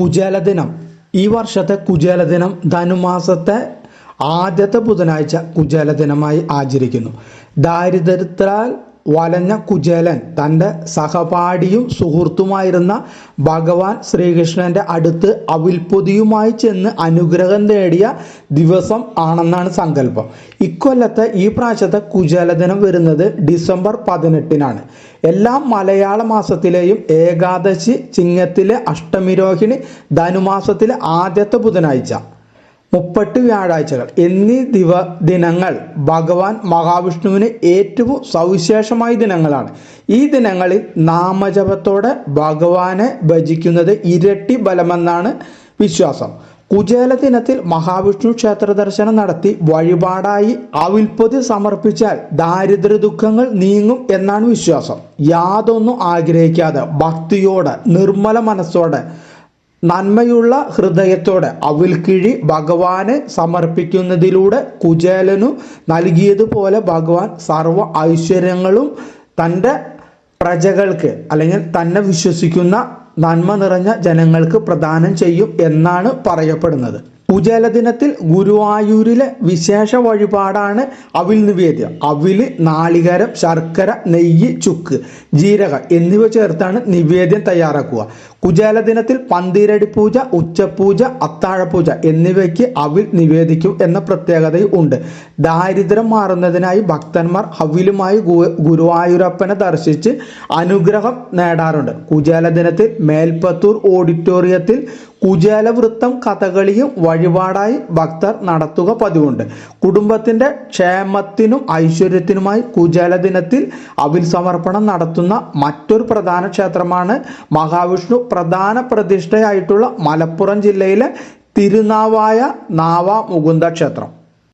കുചേല ദിനം ഈ വർഷത്തെ കുചേല ദിനം ധനുമാസത്തെ ആദ്യത്തെ ബുധനാഴ്ച കുചേല ദിനമായി ആചരിക്കുന്നു. ദാരിദ്ര്യത്താൽ വലഞ്ഞ കുചേലൻ തന്റെ സഹപാഠിയും സുഹൃത്തുമായിരുന്ന ഭഗവാൻ ശ്രീകൃഷ്ണന്റെ അടുത്ത് അവിൽപ്പൊതിയുമായി ചെന്ന് അനുഗ്രഹം നേടിയ ദിവസം ആണെന്നാണ് സങ്കല്പം. ഇക്കൊല്ലത്തെ ഈ പ്രാവശ്യത്തെ കുചേല ദിനം വരുന്നത് ഡിസംബർ പതിനെട്ടിനാണ്. എല്ലാ മലയാള മാസത്തിലെയും ഏകാദശി ചിങ്ങത്തിലെ അഷ്ടമിരോഹിണി ധനുമാസത്തിലെ ആദ്യത്തെ ബുധനാഴ്ച. മുപ്പട്ട് വ്യാഴാഴ്ചകൾ. എന്നീ ദിവ ദിനങ്ങൾ ഭഗവാൻ മഹാവിഷ്ണുവിന് ഏറ്റവും സവിശേഷമായ ദിനങ്ങളാണ്. ഈ ദിനങ്ങളിൽ നാമജപത്തോടെ ഭഗവാനെ ഭജിക്കുന്നത് ഇരട്ടി ബലമെന്നാണ് വിശ്വാസം. കുചേല ദിനത്തിൽ മഹാവിഷ്ണു ക്ഷേത്ര ദർശനം നടത്തി വഴിപാടായി അവിൽപ്പൊതി സമർപ്പിച്ചാൽ ദാരിദ്ര്യ ദുഃഖങ്ങൾ നീങ്ങും എന്നാണ് വിശ്വാസം. യാതൊന്നും ആഗ്രഹിക്കാതെ ഭക്തിയോടെ നിർമ്മല മനസ്സോടെ നന്മയുള്ള ഹൃദയത്തോടെ അവിൽക്കിഴി ഭഗവാന് സമർപ്പിക്കുന്നതിലൂടെ കുചേലനു നൽകിയതുപോലെ ഭഗവാൻ സർവ ഐശ്വര്യങ്ങളും തന്റെ പ്രജകൾക്ക് അല്ലെങ്കിൽ തന്നെ വിശ്വസിക്കുന്ന നന്മ നിറഞ്ഞ ജനങ്ങൾക്ക് പ്രദാനം ചെയ്യും എന്നാണ് പറയപ്പെടുന്നത്. കുചേല ദിനത്തിൽ ഗുരുവായൂരിലെ വിശേഷ വഴിപാടാണ് അവിൽ നിവേദ്യം. അവിൽ നാളികരം ശർക്കര നെയ്യ് ചുക്ക് ജീരകം എന്നിവ ചേർത്താണ് നിവേദ്യം തയ്യാറാക്കുക. കുജാല ദിനത്തിൽ പന്തീരടി പൂജ ഉച്ചപൂജ അത്താഴപൂജ എന്നിവയ്ക്ക് അവിൽ നിവേദിക്കും എന്ന പ്രത്യേകതയും ഉണ്ട്. ദാരിദ്ര്യം മാറുന്നതിനായി ഭക്തന്മാർ അവിലുമായി ഗുരുവായൂരപ്പനെ ദർശിച്ച് അനുഗ്രഹം നേടാറുണ്ട്. കുജാല ദിനത്തിൽ മേൽപ്പത്തൂർ ഓഡിറ്റോറിയത്തിൽ കുചേല വൃത്തം കഥകളിയും വഴിപാടായി ഭക്തർ നടത്തുക പതിവുണ്ട്. കുടുംബത്തിന്റെ ക്ഷേമത്തിനും ഐശ്വര്യത്തിനുമായി കുചേല ദിനത്തിൽ അവിൽ സമർപ്പണം നടത്തുന്ന മറ്റൊരു പ്രധാന ക്ഷേത്രമാണ് മഹാവിഷ്ണു പ്രധാന പ്രതിഷ്ഠയായിട്ടുള്ള മലപ്പുറം ജില്ലയിലെ തിരുനാവായ നാവ മുകുന്ദ ക്ഷേത്രം.